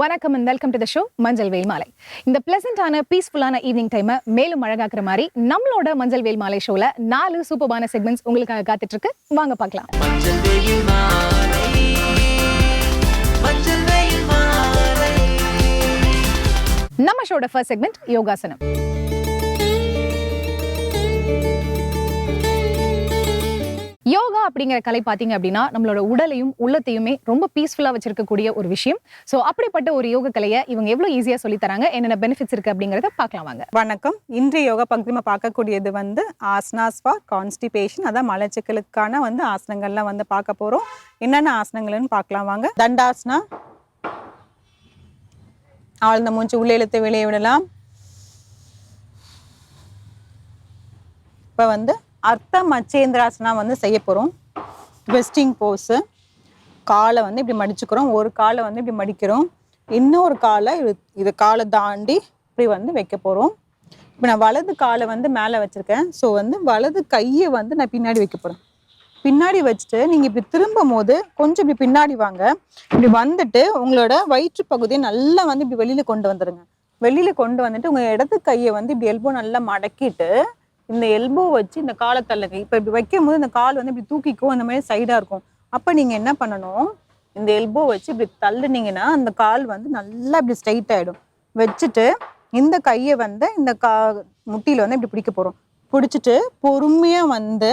வணக்கம் and welcome to the show மஞ்சள் வேல் மாலை. இந்த பிளசண்டான பீஸ்ஃபுல்லான ஈவினிங் டைமை மேலும் அழகாக்குற மாதிரி நம்மளோட மஞ்சள் வேல் மாலை ஷோல நாலு சூப்பர்பான செக்மெண்ட்ஸ் உங்களுக்காக காத்துட்டு இருக்கு வாங்க பார்க்கலாம். நம்ம ஷோட ஃபர்ஸ்ட் செக்மெண்ட் யோகாசனம். யோகா அப்படிங்கிற கலை பார்த்தீங்க அப்படின்னா நம்மளோட உடலையும் உள்ளத்தையுமே ரொம்ப பீஸ்ஃபுல்லாக வச்சிருக்கக்கூடிய ஒரு விஷயம். ஸோ அப்படிப்பட்ட ஒரு யோக கலையை இவங்க எவ்வளோ ஈஸியாக சொல்லி தராங்க என்னென்ன பெனிஃபிட்ஸ் இருக்கு அப்படிங்கறத பார்க்கலாம் வாங்க. வணக்கம். இன்றைய யோகா பகுதி நம்ம பார்க்கக்கூடியது வந்து ஆசனாஸ் ஃபார் கான்ஸ்டிபேஷன் அதான் மலச்சிக்கலுக்கான வந்து ஆசனங்கள்லாம் வந்து பார்க்க போகிறோம் என்னென்ன ஆசனங்கள்னு பார்க்கலாம் வாங்க. தண்டாசனா? ஆழ்ந்த மூச்சு உள்ளே இழுத்து வெளியே விடலாம். இப்போ வந்து அர்த்த மச்சேந்திராசனா வந்து செய்ய போகிறோம் வெஸ்டிங் போஸு காலை வந்து இப்படி மடிச்சுக்கிறோம். ஒரு காலை வந்து இப்படி மடிக்கிறோம். இன்னொரு காலை இது இது காலை தாண்டி இப்படி வந்து வைக்க போகிறோம் இப்போ நான் வலது காலை வந்து மேலே வச்சுருக்கேன். ஸோ வந்து வலது கையை வந்து நான் பின்னாடி வைக்க போகிறேன் பின்னாடி வச்சுட்டு நீங்கள் இப்படி திரும்பும் போது கொஞ்சம் இப்படி பின்னாடி வாங்க. இப்படி வந்துட்டு உங்களோட வயிற்று பகுதியை நல்லா வந்து இப்படி வெளியில் கொண்டு வந்துடுங்க வெளியில் கொண்டு வந்துட்டு உங்கள் இடது கையை வந்து இப்படி எல்போ நல்லா மடக்கிட்டு இந்த எல்போ வச்சு இந்த காலை தள்ளுங்க. இப்போ இப்படி வைக்கும் போது இந்த கால் வந்து இப்படி தூக்கிக்கும் இந்த மாதிரி சைடாக இருக்கும். அப்போ நீங்கள் என்ன பண்ணணும்? இந்த எல்போ வச்சு இப்படி தள்ளுனீங்கன்னா அந்த கால் வந்து நல்லா இப்படி ஸ்ட்ரைட் ஆகிடும் வச்சுட்டு இந்த கையை வந்து இந்த கா முட்டியில் வந்து இப்படி பிடிக்க போகிறோம் பிடிச்சிட்டு பொறுமையாக வந்து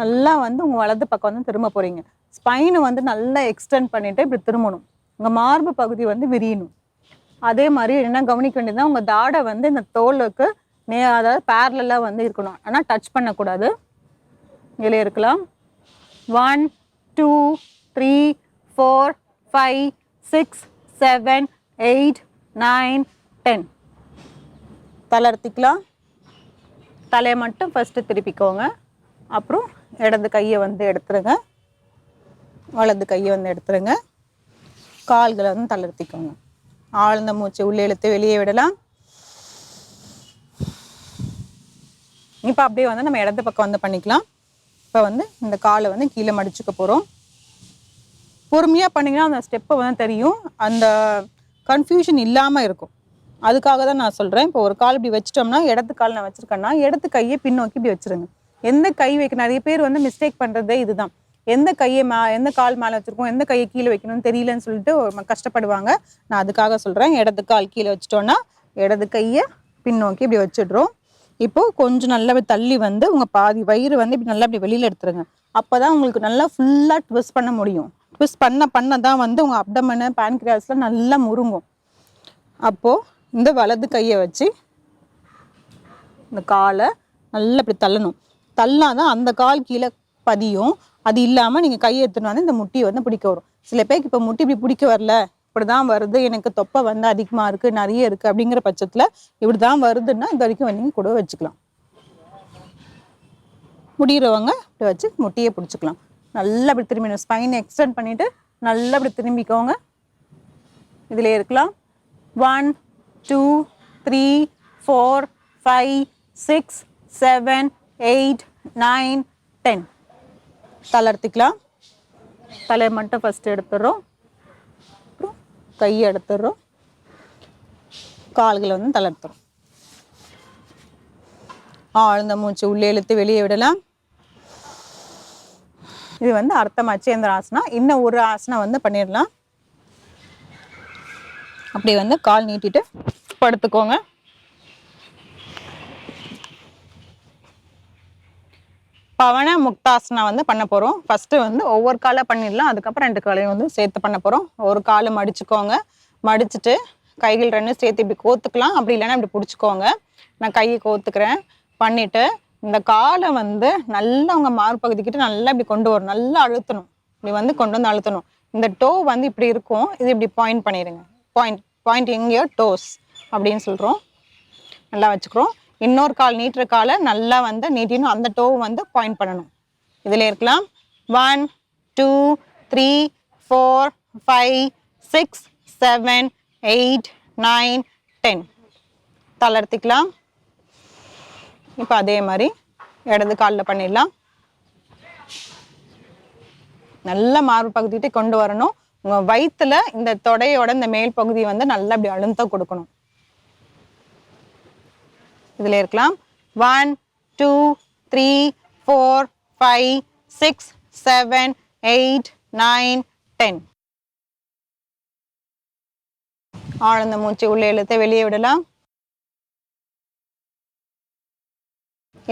நல்லா வந்து உங்கள் வலது பக்கம் வந்து திரும்ப போகிறீங்க ஸ்பைனை வந்து நல்லா எக்ஸ்டெண்ட் பண்ணிவிட்டு இப்படி திரும்பணும். உங்கள் மார்பு பகுதி வந்து விரியணும். அதே மாதிரி என்ன கவனிக்க வேண்டியதுன்னா உங்கள் தாடை வந்து இந்த தோலுக்கு நே அதாவது பேரலாக வந்து இருக்கணும். ஆனால் டச் பண்ணக்கூடாது. இதில் இருக்கலாம். One two three four five six seven eight nine ten தளர்த்திக்கலாம் தலையை மட்டும் ஃபஸ்ட்டு திருப்பிக்கோங்க. அப்புறம் இடது கையை வந்து எடுத்துருங்க. வலது கையை வந்து எடுத்துருங்க. கால்களை வந்து தளர்த்திக்கோங்க ஆழ்ந்த மூச்சு உள்ளே இழுத்து வெளியே விடலாம். இப்போ அப்படியே வந்து நம்ம இடது பக்கம் வந்து பண்ணிக்கலாம். இப்போ வந்து இந்த காலை வந்து கீழே மடிச்சுக்க போகிறோம் பொறுமையாக பண்ணிங்கன்னா அந்த ஸ்டெப்பை வந்து தெரியும். அந்த கன்ஃபியூஷன் இல்லாமல் இருக்கும். அதுக்காக தான் நான் சொல்கிறேன் இப்போ ஒரு கால் இப்படி வச்சிட்டோம்னா இடத்து கால் நான் வச்சிருக்கேன்னா இடத்து கையை பின்னோக்கி இப்படி வச்சிருங்க. எந்த கை வைக்க நிறைய பேர் வந்து மிஸ்டேக் பண்ணுறதே இதுதான். எந்த கையை மே எந்த கால் மேலே வச்சுருக்கோம் எந்த கையை கீழே வைக்கணும்னு தெரியலன்னு சொல்லிட்டு ஒரு கஷ்டப்படுவாங்க. நான் அதுக்காக சொல்கிறேன் இடது கால் கீழே வச்சிட்டோன்னா இடது கையை பின்னோக்கி இப்படி வச்சிடுறோம். இப்போது கொஞ்சம் நல்லா தள்ளி வந்து உங்கள் பாதி வயிறு வந்து இப்படி நல்லா இப்படி வெளியில் எடுத்துருங்க. அப்போ தான் உங்களுக்கு நல்லா ஃபுல்லாக ட்விஸ்ட் பண்ண முடியும். ட்விஸ்ட் பண்ண பண்ண தான் வந்து உங்கள் அப்டமனு பேன்கிரியாஸ்லாம் நல்லா முருங்கும் அப்போது இந்த வலது கையை வச்சு இந்த காலை நல்லா இப்படி தள்ளணும். தள்ளாதான் அந்த கால் கீழே பதியும். அது இல்லாமல் நீங்கள் கையை எடுத்துன்னு வந்து இந்த முட்டியை வந்து பிடிக்க வரும். சில பேருக்கு இப்போ முட்டி இப்படி பிடிக்க வரல. இப்படி தான் வருது எனக்கு தொப்பை வந்து அதிகமாக இருக்குது நிறைய இருக்குது அப்படிங்கிற பட்சத்தில் இப்படி தான் வருதுன்னா இது வரைக்கும் நீங்கள் கூட வச்சுக்கலாம். முடிகிறவங்க இப்படி வச்சு முட்டியை பிடிச்சிக்கலாம். நல்லா அப்படி திரும்பி ஸ்பைனை எக்ஸ்டெண்ட் பண்ணிவிட்டு நல்லா அப்படி திரும்பிக்கோங்க. இதில் இருக்கலாம். One two three four five six seven eight nine ten தளர்த்திக்கலாம் தலையை மட்டும் ஃபஸ்ட்டு எடுத்துடுறோம். அப்புறம் கையை எடுத்துடுறோம் கால்களை வந்து தளர்த்துறோம். ஆழ்ந்த மூச்சு உள்ளே இழுத்து வெளியே விடலாம். இது வந்து அர்த்தம் அச்சேந்திர ஆசனா? இன்னும் ஒரு ஆசனம் வந்து பண்ணிடலாம். அப்படி வந்து கால் நீட்டிட்டு படுத்துக்கோங்க. பவன முக்தாசனா வந்து பண்ண போகிறோம் ஃபஸ்ட்டு வந்து ஒவ்வொரு காலை பண்ணிடலாம். அதுக்கப்புறம் ரெண்டு காலையும் வந்து சேர்த்து பண்ண போகிறோம் ஒரு காலை மடிச்சுக்கோங்க. மடிச்சுட்டு கைகள் ரெண்டும் சேர்த்து இப்படி கோத்துக்கலாம். அப்படி இல்லைன்னா இப்படி பிடிச்சிக்கோங்க. நான் கையை கோத்துக்கிறேன். பண்ணிவிட்டு இந்த காலை வந்து நல்லா உங்க மார்பகுதிக்கிட்ட நல்லா இப்படி கொண்டு வரும் நல்லா அழுத்தணும். இப்படி வந்து கொண்டு வந்து அழுத்தணும். இந்த டோ வந்து இப்படி இருக்கும். இது இப்படி பாயிண்ட் பண்ணிடுங்க. பாயிண்ட் பாயிண்ட் எங்கேயோ டோஸ் அப்படின்னு சொல்கிறோம் நல்லா வச்சுக்கிறோம். இன்னொரு கால் நீட்டுற காலை நல்லா வந்து நீட்டினும் அந்த டோ வந்து பாயிண்ட் பண்ணணும். இதில் இருக்கலாம். One two three four five six seven eight nine ten தளர்த்திக்கலாம் இப்போ அதே மாதிரி இடது காலில் பண்ணிடலாம். நல்ல மார்பு பகுதிகிட்டே கொண்டு வரணும். உங்கள் வயிற்றில் இந்த தொடையோட இந்த மேல் பகுதி வந்து நல்லா அப்படி அழுத்தம் கொடுக்கணும். இதுல இருக்கலாம். One two three four five six seven eight nine ten ஆழ்ந்த மூச்சு உள்ளே இழுத்து வெளியே விடலாம்.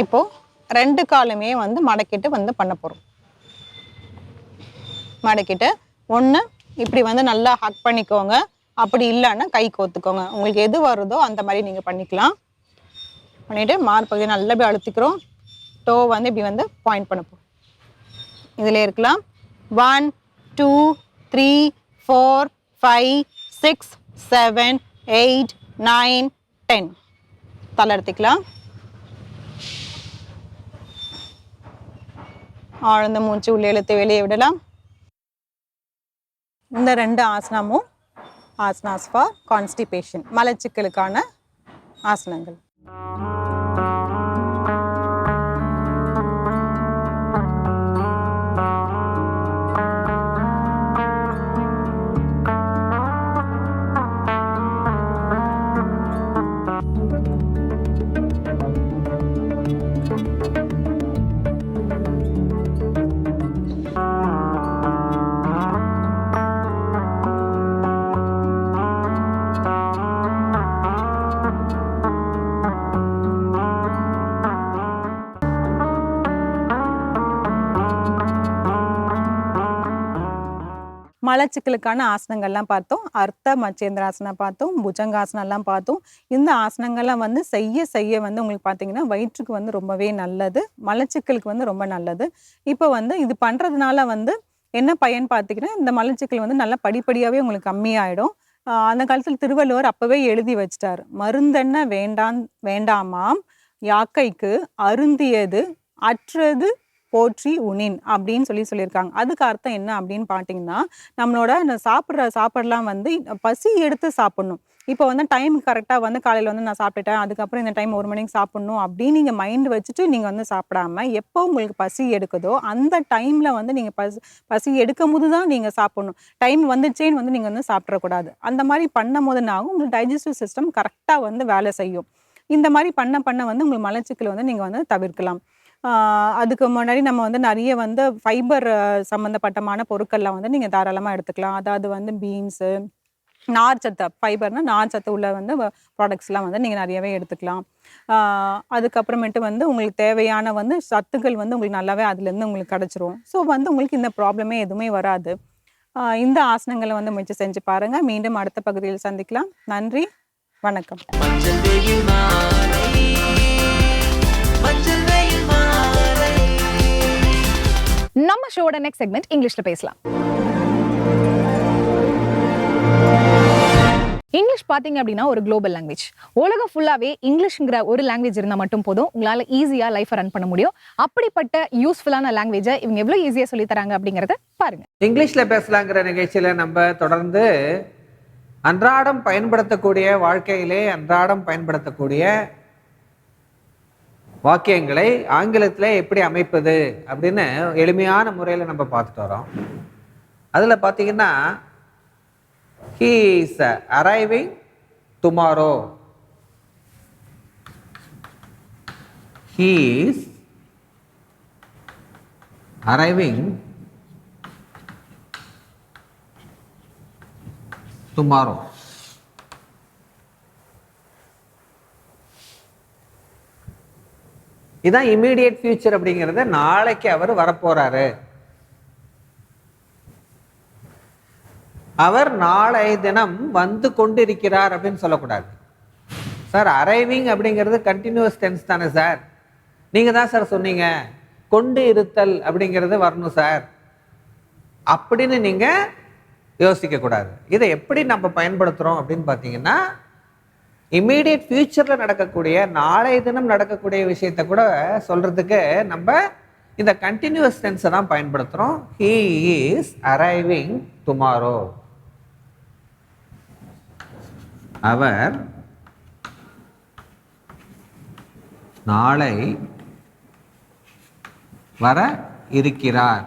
இப்போ ரெண்டு காலுமே வந்து மடக்கிட்டு வந்து பண்ண போறோம். மடக்கிட்டு ஒன்று இப்படி வந்து நல்லா ஹக் பண்ணிக்கோங்க. அப்படி இல்லைன்னா கை கோத்துக்கோங்க. உங்களுக்கு எது வருதோ அந்த மாதிரி நீங்கள் பண்ணிக்கலாம். பண்ணிட்டு மார்பகுதியை நல்லா இப்படி அழுத்திக்கிறோம். டோ வந்து இப்படி வந்து பாயிண்ட் பண்ண போகிறோம் இதில் இருக்கலாம். One two three four five six seven eight nine ten தலை எடுத்துக்கலாம். ஆழ்ந்த மூச்சு உள்ளே இழுத்து வெளியே விடலாம். இந்த ரெண்டு ஆசனமும் ஆசனாஸ் ஃபார் கான்ஸ்டிபேஷன் மலச்சிக்கலுக்கான ஆசனங்கள். மலச்சிக்கலுக்கான ஆசனங்கள்லாம் பார்த்தோம். அர்த்த மச்சேந்திராசனம் பார்த்தோம். புஜங்காசனம்லாம் பார்த்தோம். இந்த ஆசனங்கள்லாம் வந்து செய்ய செய்ய வந்து உங்களுக்கு பார்த்தீங்கன்னா வயிற்றுக்கு வந்து ரொம்பவே நல்லது. மலச்சிக்கலுக்கு வந்து ரொம்ப நல்லது. இப்போ வந்து இது பண்ணுறதுனால வந்து என்ன பயன் பார்த்தீங்கன்னா இந்த மலச்சிக்கல் வந்து நல்லா படிப்படியாகவே உங்களுக்கு கம்மியாயிடும். அந்த காலத்தில் திருவள்ளுவர் அப்போவே எழுதி வச்சிட்டார். மருந்தென்ன வேண்டாம் வேண்டாமாம் யாக்கைக்கு அருந்தியது அற்றது போற்றி உணின் அப்படின்னு சொல்லி சொல்லியிருக்காங்க. அதுக்கு அர்த்தம் என்ன அப்படின்னு பார்த்தீங்கன்னா நம்மளோட இந்த சாப்பிட்ற சாப்பாடுலாம் வந்து பசி எடுத்து சாப்பிடணும். இப்போ வந்து டைம் கரெக்டாக வந்து காலையில் வந்து நான் சாப்பிட்டுட்டேன் அதுக்கப்புறம் இந்த டைம் ஒரு மணிக்கு சாப்பிடணும் அப்படின்னு நீங்கள் மைண்ட் வச்சுட்டு நீங்கள் வந்து சாப்பிடாம எப்போ உங்களுக்கு பசி எடுக்குதோ அந்த டைமில் வந்து நீங்கள் பசி பசி எடுக்கும் போது தான் நீங்கள் சாப்பிடணும். டைம் வந்துச்சேன்னு வந்து நீங்கள் வந்து சாப்பிட்றக்கூடாது அந்த மாதிரி பண்ணும் போது என்ன உங்களுக்கு டைஜஸ்டிவ் சிஸ்டம் கரெக்டாக வந்து வேலை செய்யும். இந்த மாதிரி பண்ண பண்ண வந்து உங்களுக்கு மலச்சிக்கல் வந்து நீங்கள் வந்து தவிர்க்கலாம். அதுக்கு முன்னாடி நம்ம வந்து நிறைய வந்து ஃபைபர் சம்மந்தப்பட்டமான பொருட்கள்லாம் வந்து நீங்கள் தாராளமாக எடுத்துக்கலாம். அதாவது வந்து பீன்ஸு நார்ச்சத்து ஃபைபர்னா நார்ச்சத்து உள்ள வந்து ப்ராடக்ட்ஸ்லாம் வந்து நீங்கள் நிறையவே எடுத்துக்கலாம். அதுக்கப்புறமேட்டு வந்து உங்களுக்கு தேவையான வந்து சத்துக்கள் வந்து உங்களுக்கு நல்லாவே அதுலேருந்து உங்களுக்கு கிடச்சிரும். ஸோ வந்து உங்களுக்கு இந்த ப்ராப்ளமே எதுவுமே வராது. இந்த ஆசனங்களை வந்து முயற்சி செஞ்சு பாருங்கள் மீண்டும் அடுத்த பகுதியில் சந்திக்கலாம். நன்றி. வணக்கம். ஷோட நெக்ஸ்ட் செக்மெண்ட் இங்கிலீஷ்ல பேசலாம். இங்கிலீஷ் பார்த்தீங்க அப்படின்னா ஒரு குளோபல் லாங்குவேஜ் உலகம் ஃபுல்லாவே இங்கிலீஷ்ங்கிற ஒரு லாங்குவேஜ் இருந்தால் மட்டும் போதும். உங்களால ஈஸியாக லைஃப்பை ரன் பண்ண முடியும். அப்படிப்பட்ட யூஸ்ஃபுல்லான லாங்குவேஜை இவங்க எவ்வளோ ஈஸியாக சொல்லி தராங்க அப்படிங்கறத பாருங்க. இங்கிலீஷில் பேசலாங்கிற நிகழ்ச்சியில் நம்ம தொடர்ந்து அன்றாடம் பயன்படுத்தக்கூடிய வாழ்க்கையிலே அன்றாடம் பயன்படுத்தக்கூடிய வாக்கியங்களை ஆங்கிலத்தில் எப்படி அமைப்பது அப்படின்னு எளிமையான முறையில் நம்ம பார்த்துட்டு வரோம். அதில் பார்த்தீங்கன்னா he is arriving tomorrow he is arriving tomorrow இதுதான் இமீடியட் ஃபியூச்சர் அப்படிங்கிறத நாளைக்கு அவர் வரப்போறாரு. அவர் நாளை தினம் வந்து கொண்டிருக்கிறார் அப்படின்னு சொல்லக்கூடாது. சார் அரைவிங் அப்படிங்கிறது கண்டினியூஸ் டென்ஸ் தானே சார் நீங்கள் தான் சார் சொன்னீங்க. கொண்டு இருத்தல் அப்படிங்கிறது வரணும் சார் அப்படின்னு நீங்கள் யோசிக்கக்கூடாது. இதை எப்படி நம்ம பயன்படுத்துகிறோம் அப்படின்னு பார்த்தீங்கன்னா இம்மீடியட் ஃப்யூச்சரில் நடக்கக்கூடிய நாளைய தினம் நடக்கக்கூடிய விஷயத்தை கூட சொல்கிறதுக்கு நம்ம இந்த கண்டினியூஸ் டென்ஸை தான் பயன்படுத்துகிறோம் ஹீ இஸ் அரைவிங் டுமாரோ அவர் நாளை வர இருக்கிறார்.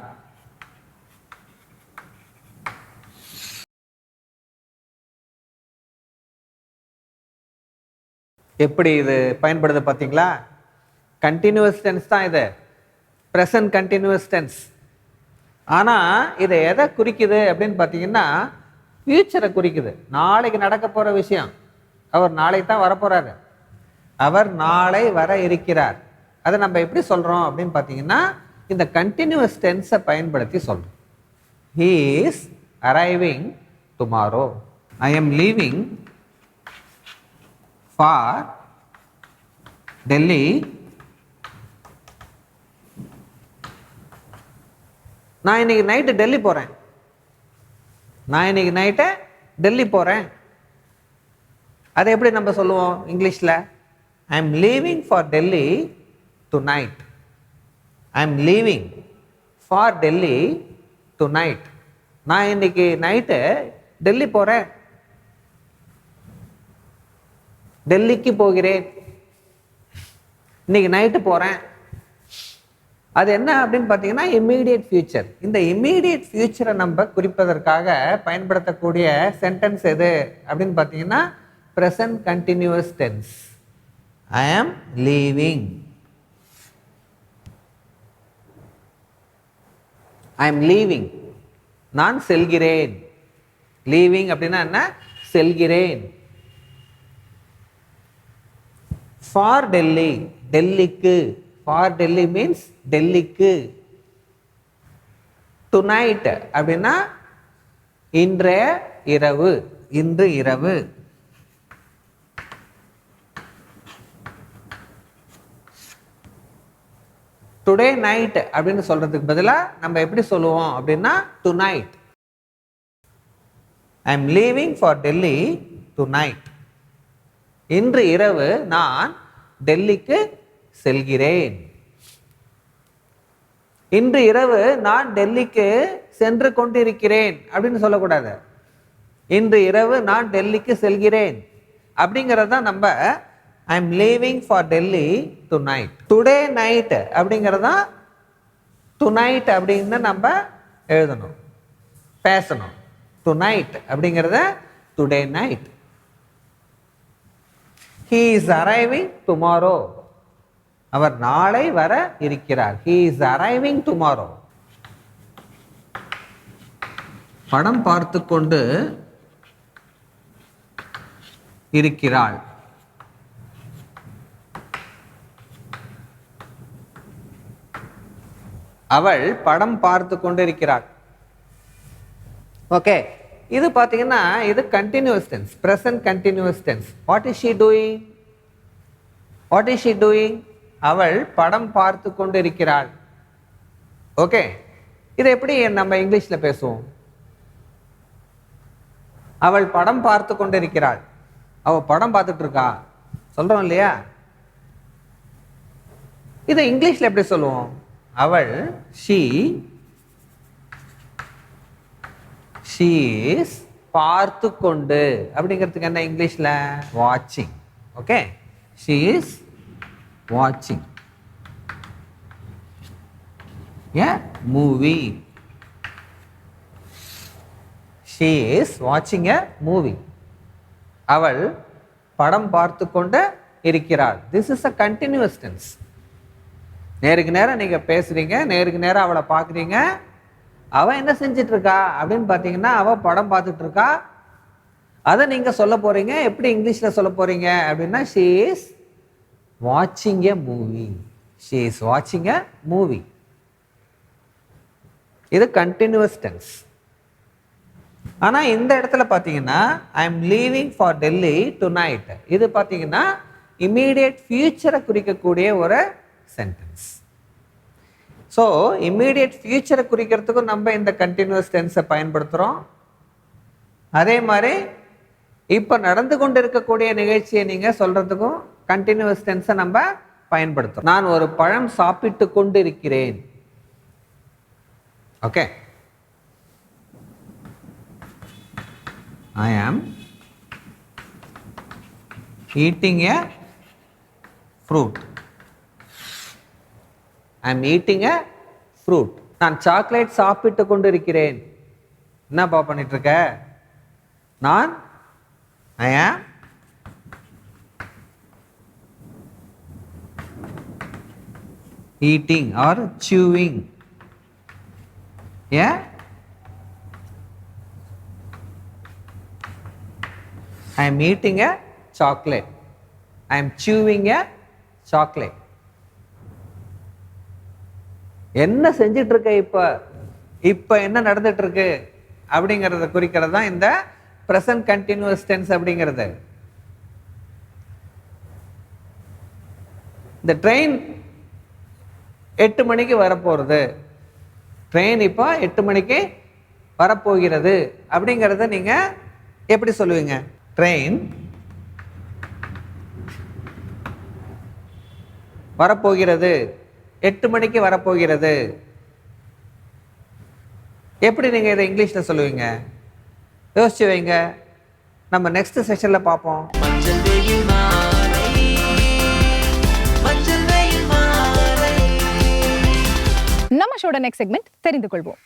எப்படி இது பயன்படுது பார்த்தீங்களா? கண்டினியூஸ் டென்ஸ் தான் இது. ப்ரெசன்ட் கண்டினியூஸ் டென்ஸ் ஆனால் இதை எதை குறிக்குது அப்படின்னு பார்த்தீங்கன்னா ஃபியூச்சரை குறிக்குது. நாளைக்கு நடக்க போகிற விஷயம். அவர் நாளைக்கு தான் வரப்போகிறாரு அவர் நாளை வர இருக்கிறார். அதை நம்ம எப்படி சொல்கிறோம் அப்படின்னு பார்த்தீங்கன்னா இந்த கண்டினியூஸ் டென்ஸை பயன்படுத்தி சொல்கிறோம் he is arriving tomorrow I'm leaving for Delhi நான் இன்னைக்கு நைட்டு டெல்லி போகிறேன் நான் இன்னைக்கு நைட்டு டெல்லி போகிறேன் அதை எப்படி நம்ம சொல்லுவோம் இங்கிலீஷில்? I am leaving for Delhi tonight I am leaving for Delhi tonight நான் இன்னைக்கு நைட்டு டெல்லி போகிறேன் டெல்லிக்கு போகிறேன். இன்னைக்கு நைட்டு போகிறேன் அது என்ன அப்படின்னு பார்த்தீங்கன்னா இம்மீடியட் ஃபியூச்சர் இந்த இம்மீடியட் ஃபியூச்சரை நம்ம குறிப்பதற்காக பயன்படுத்தக்கூடிய சென்டென்ஸ் எது அப்படின்னு பார்த்தீங்கன்னா ப்ரெசன்ட் கண்டினியூஸ் டென்ஸ் ஐ ஆம் லீவிங் ஐ எம் லீவிங் நான் செல்கிறேன். லீவிங் அப்படின்னா என்ன? செல்கிறேன். ஃபார் டெல்லி டெல்லிக்கு ஃபார் டெல்லி மீன்ஸ் டெல்லிக்கு டுநைட் அப்படின்னா இன்றைய இரவு இன்று இரவு. டுடே நைட் அப்படின்னு சொல்றதுக்கு பதிலாக நம்ம எப்படி சொல்லுவோம் அப்படின்னா tonight I am leaving for Delhi tonight இன்று இரவு நான் டெல்லிக்கு செல்கிறேன். இன்று இரவு நான் டெல்லிக்கு சென்று கொண்டிருக்கிறேன் அப்படின்னு சொல்லக்கூடாது. இன்று இரவு நான் டெல்லிக்கு செல்கிறேன். அப்படிங்கிறது தான் நம்ம I am leaving for Delhi tonight today night அப்படிங்கிறது தான் டு நைட் அப்படின்னு நம்ம எழுதணும். பேசணும். டு நைட் அப்படிங்கிறத today night he is arriving tomorrow அவர் நாளை வர இருக்கிறார். ஹீ இஸ் அரைவிங் டுமாரோ படம் பார்த்து கொண்டு இருக்கிறாள். அவள் படம் பார்த்து கொண்டிருக்கிறாள் ஓகே இது பார்த்தீங்கன்னா இது continuous tense present continuous tense what is she doing what is she doing அவள் படம் பார்த்து கொண்டு இருக்கிறாள் ஓகே இதை எப்படி நம்ம இங்கிலீஷில் பேசுவோம்? அவள் படம் பார்த்து கொண்டு இருக்கிறாள் அவள் படம் பார்த்துட்டு இருக்கா? சொல்றோம் இல்லையா? இதை இங்கிலீஷில் எப்படி சொல்லுவோம்? அவள் ஷீ ஷீ இஸ் பார்த்து கொண்டு அப்படிங்கிறதுக்கு என்ன இங்கிலீஷில்? வாட்சிங் ஓகே ஷீ இஸ் வாட்சிங் ஏ மூவி ஷீ இஸ் வாட்சிங் எ மூவி அவள் படம் பார்த்து கொண்டு இருக்கிறாள். This is a continuous tense நேருக்கு நேரம் நீங்க பேசுறீங்க நேருக்கு நேரம் அவளை பார்க்குறீங்க. அவள் என்ன செஞ்சிட்டு இருக்கா அப்படின்னு பார்த்தீங்கன்னா அவள் படம் பார்த்துட்டு இருக்கா அதை நீங்க சொல்ல போறீங்க. எப்படி இங்கிலீஷ்ல சொல்ல போறீங்க? அப்படின்னா ஷீ இஸ் வாட்சிங் எ மூவி ஷீ இஸ் வாட்சிங் எ மூவி இது கண்டினியூஸ் டென்ஸ் ஆனால் இந்த இடத்துல பார்த்தீங்கன்னா I am leaving for Delhi tonight இது பார்த்தீங்கன்னா இம்மீடியட் ஃபியூச்சரை குறிக்கக்கூடிய ஒரு சென்டென்ஸ் ஸோ இம்மீடியட் ஃபியூச்சரை குறிக்கிறதுக்கும் நம்ம இந்த கண்டினியூஸ் டென்ஸை பயன்படுத்துகிறோம் அதே மாதிரி இப்போ நடந்து கொண்டு இருக்கக்கூடிய நிகழ்ச்சியை நீங்கள் சொல்கிறதுக்கும் கண்டினியூஸ் டென்ஸை நம்ம பயன்படுத்துகிறோம் நான் ஒரு பழம் சாப்பிட்டு கொண்டு இருக்கிறேன் okay I am eating a fruit I am eating a fruit நான் சாக்லேட் சாப்பிட்டு கொண்டு இருக்கிறேன் என்னப்பா பண்ணிட்டுருக்க? நான் I am eating or chewing a I am eating a chocolate I am chewing a chocolate என்ன செஞ்சிட்டு இருக்க இப்போ? இப்போ என்ன நடந்துட்டு இருக்கு அப்படிங்கிறத குறிக்கிறது தான் இந்த ப்ரெசன்ட் கண்டினியூஸ் டென்ஸ் அப்படிங்கிறது. இந்த ட்ரெயின் எட்டு மணிக்கு வரப்போகிறது ட்ரெயின் இப்போ எட்டு மணிக்கு வரப்போகிறது. அப்படிங்கிறத நீங்கள் எப்படி சொல்லுவீங்க? ட்ரெயின் வரப்போகிறது. எட்டு மணிக்கு வரப்போகிறது. எப்படி நீங்கள் இதை இங்கிலீஷில் சொல்லுவீங்க? யோசிச்சு வைங்க. நம்ம நெக்ஸ்ட் செஷனில் பார்ப்போம். நம்ம ஷோட நெக்ஸ்ட் செக்மெண்ட் தெரிந்து கொள்வோம்.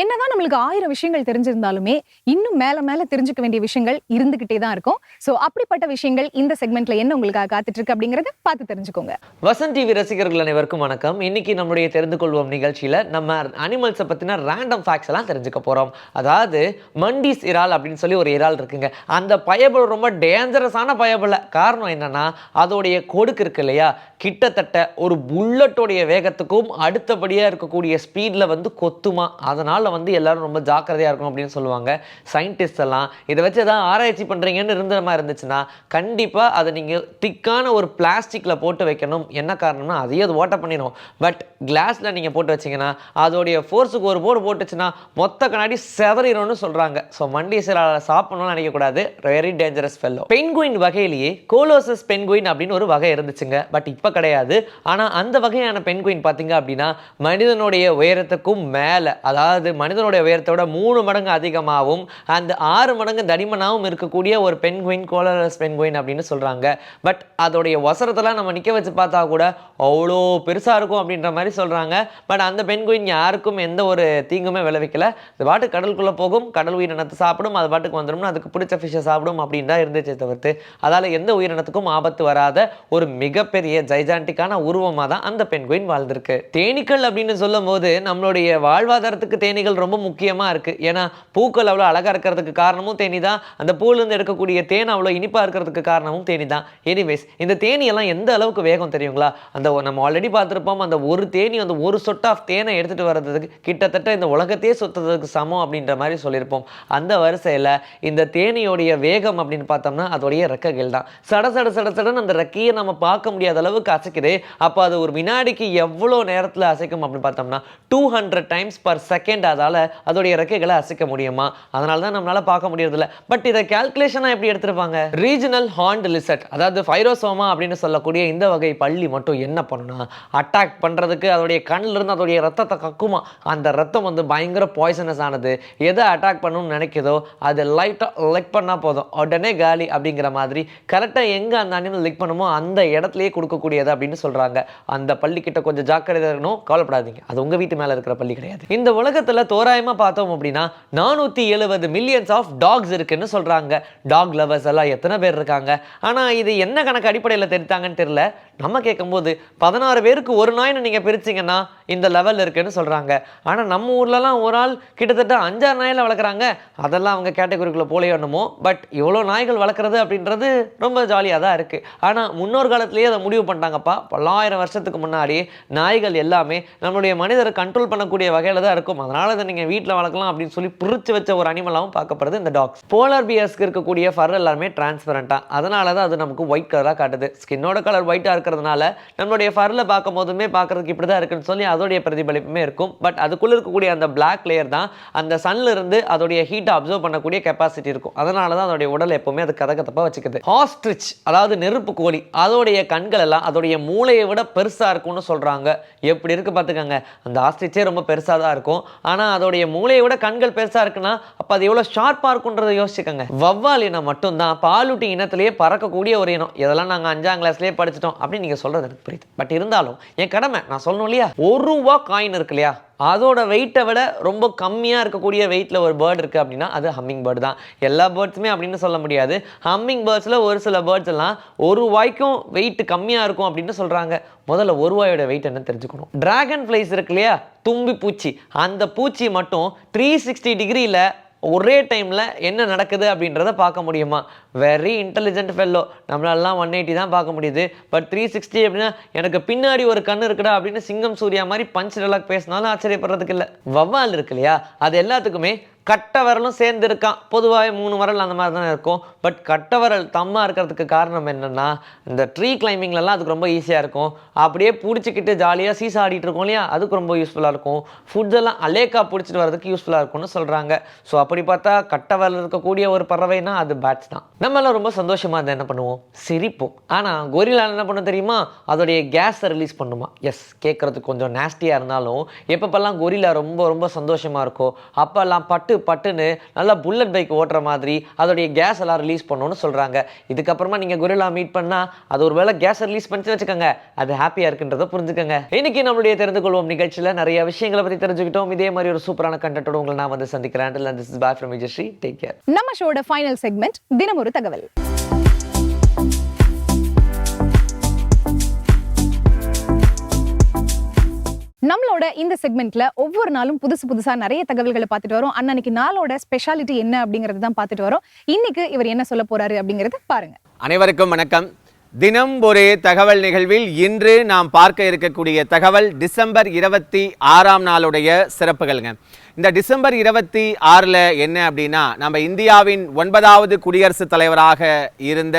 என்னதான் நம்மளுக்கு ஆயிரம் விஷயங்கள் தெரிஞ்சிருந்தாலுமே இன்னும் மேல மேல தெரிஞ்சுக்க வேண்டிய விஷயங்கள் இருந்துகிட்டே தான் இருக்கும். சோ அப்படிப்பட்ட விஷயங்கள் இந்த செக்மெண்ட்ல என்ன உங்களுக்காக காத்துட்டு இருக்கு அப்படிங்கறத பார்த்து தெரிஞ்சுக்கோங்க. வசந்த் டிவி ரசிகர்கள் அனைவருக்கும் வணக்கம். இன்னைக்கு நம்முடைய தெரிந்து கொள்வோம் நிகழ்ச்சியில நம்ம அனிமல்ஸை பத்தின ரேண்டம் ஃபேக்ட்ஸ் எல்லாம் தெரிஞ்சுக்க போறோம். அதாவது மண்டிஸ் இறால் அப்படின்னு சொல்லி ஒரு இறால் இருக்குங்க. அந்த பயபுல் ரொம்ப டேஞ்சரஸான பயபுல காரணம் என்னன்னா அதோடைய கொடுக்கு இருக்கு இல்லையா? கிட்டத்தட்ட ஒரு புல்லட்டோடைய வேகத்துக்கும் அடுத்தபடியா இருக்கக்கூடிய ஸ்பீட்ல வந்து கொத்துமா. அதனால் வந்து எல்லாரும் ரொம்ப ஜாக்கிரதையா இருக்கும் அப்படின்னு சொல்லுவாங்க. சயின்டிஸ்ட் எல்லாம் இதை வச்சு எதாவது ஆராய்ச்சி பண்றீங்கன்னு இருந்த மாதிரி இருந்துச்சுன்னா கண்டிப்பா அதை நீங்க திக்கான ஒரு பிளாஸ்டிக்ல போட்டு வைக்கணும். என்ன காரணம்னா அதையே அது ஓட்ட பண்ணிடும் பட் கிளாஸ்ல நீங்க போட்டு வச்சீங்கன்னா அதோடைய ஃபோர்ஸுக்கு ஒரு போர்டு போட்டுச்சுன்னா மொத்த கண்ணாடி செதறிடும்னு சொல்றாங்க. ஸோ மண்டி சிறால சாப்பிடணும்னு நினைக்கக்கூடாது வெரி டேஞ்சரஸ் ஃபெல்லோ பென்குயின் வகையிலேயே கோலோசஸ் பென்குயின் அப்படின்னு ஒரு வகை இருந்துச்சுங்க. பட் இப்போ கிடையாது. ஆனா அந்த வகையான பென்குயின் பார்த்தீங்க அப்படின்னா மனிதனுடைய உயரத்துக்கும் மேலே அதாவது மனிதனுடைய உயரத்தோட மூணு மடங்கு அதிகமாகவும் அந்த ஆறு மடங்கு தடிமனாகவும் இருக்கக்கூடிய ஒரு பென்குயின் கோலரஸ் பென்குயின் அப்படின்னு சொல்றாங்க. பட் அதோடைய ஒசரத்தெல்லாம் நம்ம நிற்க வச்சு பார்த்தா கூட அவ்வளோ பெருசாக இருக்கும் அப்படின்ற மாதிரி சொல்றாங்க. பட் அந்த பென்குயின் யாருக்கும் எந்த ஒரு தீங்குமே விளைவிக்கல. அது பாட்டு கடலுக்குள்ளே போகும் கடல் உயிரினத்தை சாப்பிடும் அது பாட்டுக்கு வந்துடும் அதுக்கு பிடிச்ச ஃபிஷ்ஷை சாப்பிடும் அப்படின்னு தான் இருந்துச்சு தவிர்த்து அதால எந்த உயிரினத்துக்கும் ஆபத்து வராத ஒரு மிகப்பெரிய ஜைஜாண்டிக்கான உருவமாக தான் அந்த பென்குயின் வாழ்ந்திருக்கு. தேனீக்கள் அப்படின்னு சொல்லும் போது நம்மளுடைய வாழ்வாதாரத்துக்கு தேனீகள் ரொம்ப முக்கியமா இருக்கு. ஏன்னா பூக்கள் அவ்வளோ அழகா இருக்கிறதுக்கு காரணமும் தேனி தான் அந்த பூலேருந்து எடுக்கக்கூடிய தேன் அவ்வளோ இனிப்பா இருக்கிறதுக்கு காரணமும் தேனி தான் எனிவேஸ் இந்த தேனி எல்லாம் எந்த அளவுக்கு வேகம் தெரியுங்களா? அந்த நம்ம ஆல்ரெடி பார்த்துருப்போம் அந்த ஒரு தேனி அந்த ஒரு சொட் ஆஃப் தேனை எடுத்துட்டு வர்றதுக்கு கிட்டத்தட்ட இந்த உலகத்தையே சுத்துறதுக்கு சமம் அப்படின்ற மாதிரி சொல்லியிருப்போம். அந்த வரிசையில இந்த தேனியோடைய வேகம் அப்படின்னு பார்த்தோம்னா அதோடைய ரெக்கைகள் தான். சட சட சட சடன் அந்த ரெக்கையை நம்ம பார்க்க முடியாத அளவுக்கு அசைக்குது. அப்போ அது ஒரு வினாடிக்கு எவ்வளோ நேரத்தில் அசைக்கும் அப்படின்னு பார்த்தோம்னா two hundred times per second அதால அதோடைய ரெக்கைகளை அசைக்க முடியுமா? அதனால தான் நம்மளால பார்க்க முடியறதில்ல. பட் இதை கேல்குலேஷனாக எப்படி எடுத்திருப்பாங்க? ரீஜனல் ஹார்ன்ட் லிசட் அதாவது ஃபைரோசோமா அப்படின்னு சொல்லக்கூடிய இந்த வகை பள்ளி மட்டும் என்ன பண்ணுனா அட்டாக் பண்றதுக்கு அதோடைய கண்ணிலிருந்து அதோடைய ரத்தத்தை கக்குமா? அந்த ரத்தம் வந்து பயங்கர பாய்சனஸ் ஆனது. எதை அட்டாக் பண்ணணும்னு நினைக்குதோ அது லைட்டாக லிக் பண்ணா போதும். உடனே காலி அப்படிங்கிற மாதிரி கரெக்டாக எங்க அந்த அனிமல் லிக் பண்ணுமோ அந்த இடத்துலயே கொடுக்கக்கூடியது அப்படின்னு சொல்றாங்க. அந்த பள்ளிக்கிட்ட கொஞ்சம் ஜாக்கிரதை இருக்கணும் கவலைப்படாதீங்க. அது உங்க வீட்டு மேல இருக்கிற பள்ளி கிடையாது. இந்த உலகத்துல தோராயமா பார்த்தோம் அப்படின்னா நானூத்தி எழுபது மில்லியன்ஸ் ஆஃப் டாக்ஸ் இருக்குன்னு சொல்றாங்க. டாக் லவர்ஸ் எல்லாம் எத்தனை பேர் இருக்காங்க? ஆனா இது என்ன கணக்கு அடிப்படையில் தெரித்தாங்கன்னு தெரியல. நம்ம கேட்கும்போது பதினாறு பேருக்கு ஒரு நாயின்னு நீங்கள் பிரிச்சீங்கன்னா இந்த லெவல் இருக்குதுன்னு சொல்கிறாங்க ஆனால் நம்ம ஊர்லலாம் ஒரு ஆள் கிட்டத்தட்ட அஞ்சாறு நாயில் வளர்க்குறாங்க. அதெல்லாம் அவங்க கேட்டகரிக்குள்ளே போலே என்னமோ பட் இவ்வளோ நாய்கள் வளர்க்குறது அப்படின்றது ரொம்ப ஜாலியாக தான் இருக்குது ஆனால் முன்னோர் காலத்திலேயே அதை முடிவு பண்ணிட்டாங்கப்பா. பல்லாயிரம் வருஷத்துக்கு முன்னாடி நாய்கள் எல்லாமே நம்மளுடைய மனிதரை கண்ட்ரோல் பண்ணக்கூடிய வகையில் தான் இருக்கும். அதனால் அதை நீங்கள் வீட்டில் வளர்க்கலாம் அப்படின்னு சொல்லி பிரிச்சு வச்ச ஒரு அனிமலாகவும் பார்க்கப்படுது இந்த டாக்ஸ் போலார் பியர்ஸ்க்கு இருக்கக்கூடிய ஃபர் எல்லாமே டிரான்ஸ்பரண்ட்டாக அதனால தான் அது நமக்கு ஒயிட் கலராக காட்டுது. ஸ்கின்னோட கலர் ஒயிட்டாக இருக்கிறதுனால நம்மளுடைய ஃபரில் பார்க்கும் போதுமே பார்க்கறதுக்கு இப்படி தான் இருக்குன்னு சொல்லி அதோடைய பிரதிபலிப்புமே இருக்கும். பட் அதுக்குள்ளே இருக்கக்கூடிய அந்த பிளாக் லேயர் தான் அந்த சன்ல இருந்து அதோடைய ஹீட்டை அப்சர்வ் பண்ணக்கூடிய கெப்பாசிட்டி இருக்கும். அதனால தான் அதோடைய உடல் எப்போவுமே அது கதகதப்பாக வச்சுக்குது. ஹாஸ்ட்ரிச் அதாவது நெருப்பு கோழி அதோடைய கண்கள் எல்லாம் அதோடைய மூளையை விட பெருசாக இருக்கும்னு சொல்கிறாங்க எப்படி இருக்கு பார்த்துக்கோங்க. அந்த ஆஸ்ட்ரிச்சே ரொம்ப பெருசாக தான் இருக்கும். ஆனா அதோடைய மூளையை விட கண்கள் பெருசாக இருக்குன்னா அப்போ அது எவ்வளவு ஷார்ப்பாக இருக்குன்றதை யோசிச்சுக்கோங்க. வவ்வால் இனம் மட்டும்தான் பாலூட்டி இனத்திலேயே பறக்கக்கூடிய ஒரு இனம். இதெல்லாம் நாங்கள் அஞ்சாம் கிளாஸ்லேயே படிச்சிட்டோம். அப்படின்னு நீங்கள் சொல்கிறது எனக்கு புரியுது. பட் இருந்தாலும் என் கடமை நான் சொல்லணும் இல்லையா? ஒரு ரூபா காயின் இருக்கு இல்லையா? அதோட வெயிட்டை விட ரொம்ப கம்மியாக இருக்கக்கூடிய வெயிட்டில் ஒரு பேர்டு இருக்குது அப்படின்னா அது ஹம்மிங் பேர்டு தான். எல்லா பேர்ட்ஸுமே அப்படின்னு சொல்ல முடியாது. ஹம்மிங் பேர்ட்ஸில் ஒரு சில பேர்ட்ஸ் எல்லாம் ஒரு ரூபாய்க்கும் வெயிட் கம்மியாக இருக்கும் அப்படின்னு சொல்கிறாங்க முதல்ல ஒரு ரூபாயோட வெயிட் என்ன தெரிஞ்சுக்கணும். ட்ராகன் ஃப்ளைஸ் இருக்கு இல்லையா? தும்பி பூச்சி. அந்த பூச்சி மட்டும் த்ரீ சிக்ஸ்டி டிகிரியில் ஒரே டைமில் என்ன நடக்குது அப்படின்றத பார்க்க முடியுமா? வெரி இன்டெலிஜென்ட் ஃபெல்லோ நம்மளாலாம் ஒன் எயிட்டி தான் பார்க்க முடியுது. பட் த்ரீ சிக்ஸ்டி அப்படின்னா எனக்கு பின்னாடி ஒரு கண் இருக்குடா அப்படின்னு சிங்கம் சூர்யா மாதிரி பஞ்ச் டெலாக் பேசினாலும் ஆச்சரியப்படுறதுக்கு இல்லை. வவ்வால் இருக்கு இல்லையா? அது எல்லாத்துக்குமே கட்டை விரலும் சேர்ந்து இருக்கான் பொதுவாகவே மூணு விரல் அந்த மாதிரி தானே இருக்கும். பட் கட்டை விரல் தம்மாக இருக்கிறதுக்கு காரணம் என்னென்னா இந்த ட்ரீ கிளைம்பிங்லலாம் அதுக்கு ரொம்ப ஈஸியாக இருக்கும். அப்படியே பிடிச்சிக்கிட்டு ஜாலியாக சீசா ஆடிட்டு இருக்கோம் இல்லையா? அதுக்கு ரொம்ப யூஸ்ஃபுல்லாக இருக்கும். ஃபுட்ஸ் எல்லாம் அலேக்கா பிடிச்சிட்டு வரதுக்கு யூஸ்ஃபுல்லாக இருக்கும்னு சொல்கிறாங்க ஸோ அப்படி பார்த்தா கட்டை விரல் இருக்கக்கூடிய ஒரு பறவைனா அது பேட்ச் தான். நம்மளாம் ரொம்ப சந்தோஷமாக இருந்தால் என்ன பண்ணுவோம்? சிரிப்போம். ஆனால் கொரிலா என்ன பண்ண தெரியுமா? அதோடைய கேஸை ரிலீஸ் பண்ணுமா? எஸ் கேட்குறதுக்கு கொஞ்சம் நேஸ்டியாக இருந்தாலும் எப்பப்பெல்லாம் கொரிலா ரொம்ப ரொம்ப சந்தோஷமாக இருக்கோ அப்போல்லாம் பட்டு பட்டுன்னு நல்லா புல்லட் பைக் ஓட்டுற மாதிரி அதோடைய கேஸ் எல்லாம் ரிலீஸ் பண்ணணும்னு சொல்கிறாங்க இதுக்கப்புறமா நீங்கள் குரிலா மீட் பண்ணால் அது ஒரு வேளை கேஸை ரிலீஸ் பண்ணிச்சு வச்சுக்கோங்க. அது ஹாப்பியாக இருக்குன்றதை புரிஞ்சுக்கோங்க. இன்னைக்கு நம்மளுடைய தெரிந்து கொள்வோம் நிகழ்ச்சியில் நிறைய விஷயங்களை பற்றி தெரிஞ்சுக்கிட்டோம். இதே மாதிரி ஒரு சூப்பரான கண்டென்ட்டோட உங்களை நான் வந்து சந்திக்கிறேன். This is bye from Vijayasri take care நம்ம ஷோட ஃபைனல் செக்மெண்ட் தினம் ஒரு தகவல். நம்மளோட இந்த செக்மெண்ட்ல ஒவ்வொரு நாளும் புதுசு புதுசா நிறைய தகவல்களை பார்த்துட்டு வரோம். அன்னன்னைக்கு நாளோட ஸ்பெஷாலிட்டி என்ன அப்படிங்கறது தான் பார்த்துட்டு வரோம். இன்னைக்கு இவர் என்ன சொல்ல போறாரு அப்படிங்கறத பாருங்க. அனைவருக்கும் வணக்கம். தினம் ஒரு தகவல் நிகழ்வில் இன்று நாம் பார்க்க இருக்கக்கூடிய தகவல் டிசம்பர் இருபத்தி ஆறாம் நாளுடைய சிறப்புகள்ங்க. இந்த டிசம்பர் இருபத்தி ஆறில் என்ன அப்படின்னா நம்ம இந்தியாவின் ஒன்பதாவது குடியரசுத் தலைவராக இருந்த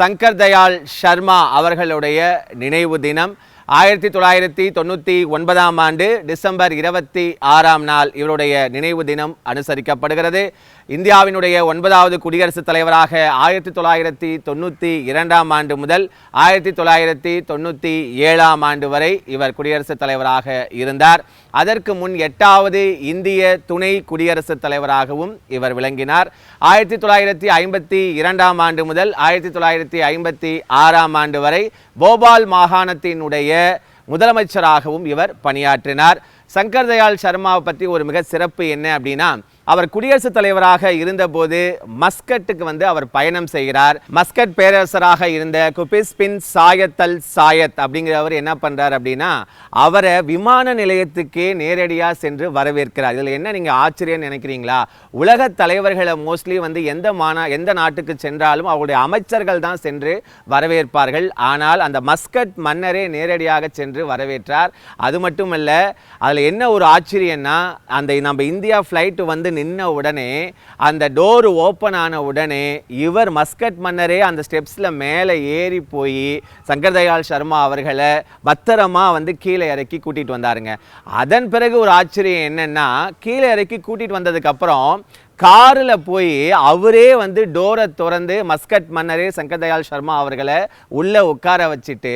சங்கர் தயாள் சர்மா அவர்களுடைய நினைவு தினம். ஆயிரத்தி தொள்ளாயிரத்தி தொண்ணூற்றி ஒன்பதாம் ஆண்டு டிசம்பர் இருபத்தி ஆறாம் நாள் இவருடைய நினைவு தினம் அனுசரிக்கப்படுகிறது. இந்தியாவினுடைய ஒன்பதாவது குடியரசுத் தலைவராக ஆயிரத்தி தொள்ளாயிரத்தி தொண்ணூற்றி இரண்டாம் ஆண்டு முதல் ஆயிரத்தி தொள்ளாயிரத்தி தொண்ணூற்றி ஏழாம் ஆண்டு வரை இவர் குடியரசுத் தலைவராக இருந்தார். அதற்கு முன் எட்டாவது இந்திய துணை குடியரசுத் தலைவராகவும் இவர் விளங்கினார். ஆயிரத்தி தொள்ளாயிரத்தி ஐம்பத்தி இரண்டாம் ஆண்டு முதல் ஆயிரத்தி தொள்ளாயிரத்தி ஐம்பத்தி ஆறாம் ஆண்டு வரை போபால் மாகாணத்தினுடைய முதலமைச்சராகவும் இவர் பணியாற்றினார். சங்கர் தயாள் சர்மாவை பற்றி ஒரு மிக சிறப்பு என்ன அப்படின்னா அவர் குடியரசுத் தலைவராக இருந்தபோது மஸ்கட்டுக்கு வந்து அவர் பயணம் செய்கிறார். மஸ்கட் பேரரசராக இருந்த குபிஸ் பின் சாயத் அல் சாயத் அப்படிங்கிறவர் என்ன பண்ணுறார் அப்படின்னா அவரை விமான நிலையத்துக்கே நேரடியாக சென்று வரவேற்கிறார். இதில் என்ன நீங்கள் ஆச்சரியம் நினைக்கிறீங்களா? உலக தலைவர்களை மோஸ்ட்லி வந்து எந்த மாநா எந்த நாட்டுக்கு சென்றாலும் அவருடைய அமைச்சர்கள் தான் சென்று வரவேற்பார்கள். ஆனால் அந்த மஸ்கட் மன்னரே நேரடியாக சென்று வரவேற்றார். அது மட்டுமல்ல அதில் என்ன ஒரு ஆச்சரியம்னா அந்த நம்ம இந்தியா ஃப்ளைட்டு வந்து நின்ன உடனே அந்த டோர் ஓப்பன் ஆன உடனே இவர் மஸ்கட் மன்னரே அந்த ஸ்டெப்ஸில் மேலே ஏறி போய் சங்கர்தயாள் சர்மா அவர்களை பத்திரமா வந்து கீழே இறக்கி கூட்டிகிட்டு வந்தாருங்க. அதன் பிறகு ஒரு ஆச்சரியம் என்னன்னா கீழே இறக்கி கூட்டிகிட்டு வந்ததுக்கப்புறம் காரில் போய் அவரே வந்து டோரை திறந்து மஸ்கட் மன்னரே சங்கர்தயாள் சர்மா அவர்களை உள்ளே உட்கார வச்சுட்டு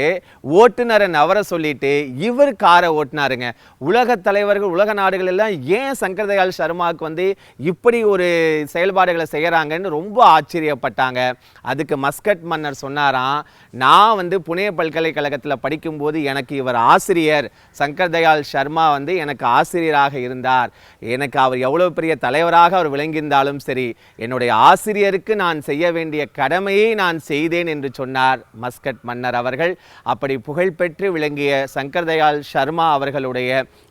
ஓட்டுநரை நவர சொல்லிட்டு இவர் காரை ஓட்டினாருங்க. உலக தலைவர்கள் உலக நாடுகள் எல்லாம் ஏன் சங்கர் தயாள் சர்மாவுக்கு வந்து இப்படி ஒரு செயல்பாடுகளை செய்கிறாங்கன்னு ரொம்ப ஆச்சரியப்பட்டாங்க. அதுக்கு மஸ்கட் மன்னர் சொன்னாராம் நான் வந்து புனே பல்கலைக்கழகத்தில் படிக்கும்போது எனக்கு இவர் ஆசிரியர். சங்கர் தயாள் சர்மா வந்து எனக்கு ஆசிரியராக இருந்தார். எனக்கு அவர் எவ்வளோ பெரிய தலைவராக அவர் விளங்கி விளங்கியிருந்தாலும் சரி என்னுடைய ஆசிரியருக்கு நான் செய்ய வேண்டிய கடமையை நான் செய்தேன் என்று சொன்னார் மஸ்கட் மன்னர் அவர்கள். அப்படி புகழ்பெற்று விளங்கிய சங்கர் தயாள் சர்மா அவர்களுடைய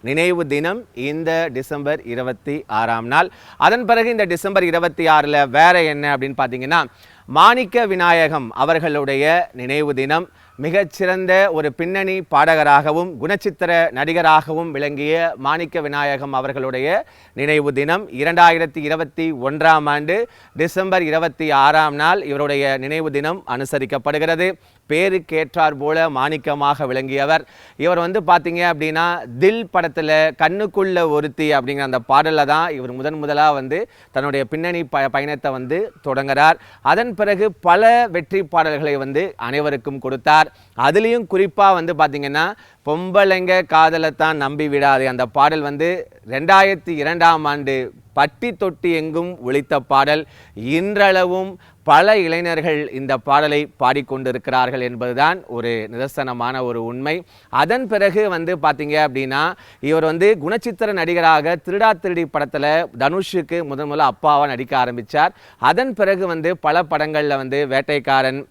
நினைவு தினம் இந்த டிசம்பர் இருபத்தி ஆறாம் நாள். அதன் பிறகு இந்த டிசம்பர் இருபத்தி ஆறில் வேற என்ன அப்படின்னு பார்த்தீங்கன்னா மாணிக்க விநாயகம் அவர்களுடைய நினைவு தினம் மிகச்சிறந்த ஒரு பின்னணி பாடகராகவும் குணச்சித்திர நடிகராகவும் விளங்கிய மாணிக்க விநாயகம் அவர்களுடைய நினைவு தினம் இரண்டாயிரத்தி இருபத்தி ஒன்றாம் ஆண்டு டிசம்பர் இருபத்தி ஆறாம் நாள் இவருடைய நினைவு தினம் அனுசரிக்கப்படுகிறது. பேருக்கேற்றார் போல மாணிக்கமாக விளங்கியவர். இவர் வந்து பார்த்தீங்க அப்படின்னா தில் படத்தில் கண்ணுக்குள்ள ஒருத்தி அப்படிங்கிற அந்த பாடலில் தான் இவர் முதன் முதலாக வந்து தன்னுடைய பின்னணி ப பயணத்தை வந்து தொடங்குறார். அதன் பிறகு பல வெற்றி பாடல்களை வந்து அனைவருக்கும் கொடுத்தார். அதுலேயும் குறிப்பாக வந்து பார்த்திங்கன்னா பொம்பளைங்க காதலைத்தான் நம்பி விடாது. அந்த பாடல் வந்து ரெண்டாயிரத்தி இரண்டாம் ஆண்டு பட்டி தொட்டி எங்கும் ஒழித்த பாடல். இன்றளவும் பல இளைஞர்கள் இந்த பாடலை பாடிக்கொண்டிருக்கிறார்கள் என்பதுதான் ஒரு நிதர்சனமான ஒரு உண்மை. அதன் பிறகு வந்து பார்த்தீங்க அப்படின்னா இவர் வந்து குணச்சித்திர நடிகராக திருடா திருடி படத்தில் தனுஷுக்கு முதன் முதல்ல அப்பாவாக நடிக்க ஆரம்பித்தார் அதன் பிறகு வந்து பல படங்களில் வந்து வேட்டைக்காரன்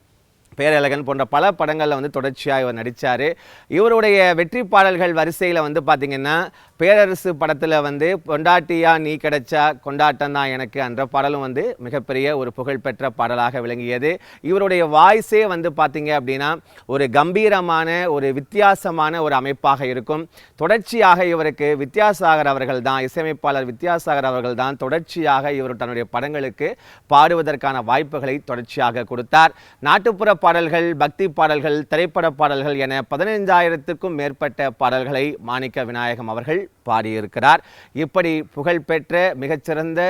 பேரழகன் போன்ற பல படங்களில் வந்து தொடர்ச்சியாக இவர் நடித்தார் இவருடைய வெற்றி பாடல்கள் வரிசையில் வந்து பார்த்திங்கன்னா பேரரசு படத்தில் வந்து பொண்டாட்டியா நீ கிடைச்சா கொண்டாட்டம் தான் எனக்கு என்ற பாடலும் வந்து மிகப்பெரிய ஒரு புகழ்பெற்ற பாடலாக விளங்கியது. இவருடைய வாய்ஸே வந்து பார்த்தீங்க அப்படின்னா ஒரு கம்பீரமான ஒரு வித்தியாசமான ஒரு அமைப்பாக இருக்கும். தொடர்ச்சியாக இவருக்கு வித்யாசாகர் அவர்கள் தான் இசையமைப்பாளர் வித்யாசாகர் அவர்கள் தான் தொடர்ச்சியாக இவர் தன்னுடைய படங்களுக்கு பாடுவதற்கான வாய்ப்புகளை தொடர்ச்சியாக கொடுத்தார். நாட்டுப்புற பாடல்கள் பக்தி பாடல்கள் திரைப்பட பாடல்கள் என பதினைஞ்சாயிரத்துக்கும் மேற்பட்ட பாடல்களை மாணிக்க விநாயகம் அவர்கள் பாடியிருக்கிறார். இப்படி புகழ்பெற்ற மிகச்சிறந்த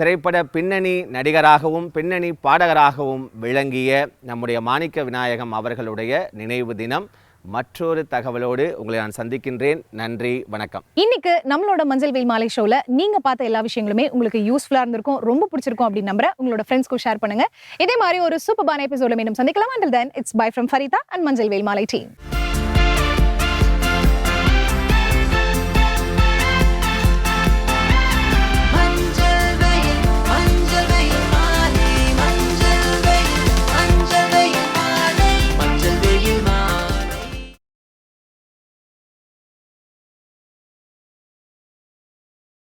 திரைப்பட பின்னணி நடிகராகவும் பின்னணி பாடகராகவும் விளங்கிய நம்முடைய மாணிக்க விநாயகம் அவர்களுடைய நினைவு தினம். மற்றொரு தகவலோடு உங்களை நான் சந்திக்கின்றேன். நன்றி வணக்கம். இன்னைக்கு நம்மளோட மஞ்சள் வெயில் மாலை ஷோல நீங்க பார்த்த எல்லா விஷயங்களுமே உங்களுக்கு யூஸ்ஃபுல்லா இருந்திருக்கும் ரொம்ப பிடிச்சிருக்கும் அப்படின்னு நம்புற உங்களோட ஃப்ரெண்ட்ஸ்க்கும் ஷேர் பண்ணுங்க. இதே மாதிரி ஒரு சூப்பர் பான எபிசோட மீண்டும் சந்திக்கலாம். Until then it's bye from Farida and மஞ்சள் வெயில் மாலை டீம்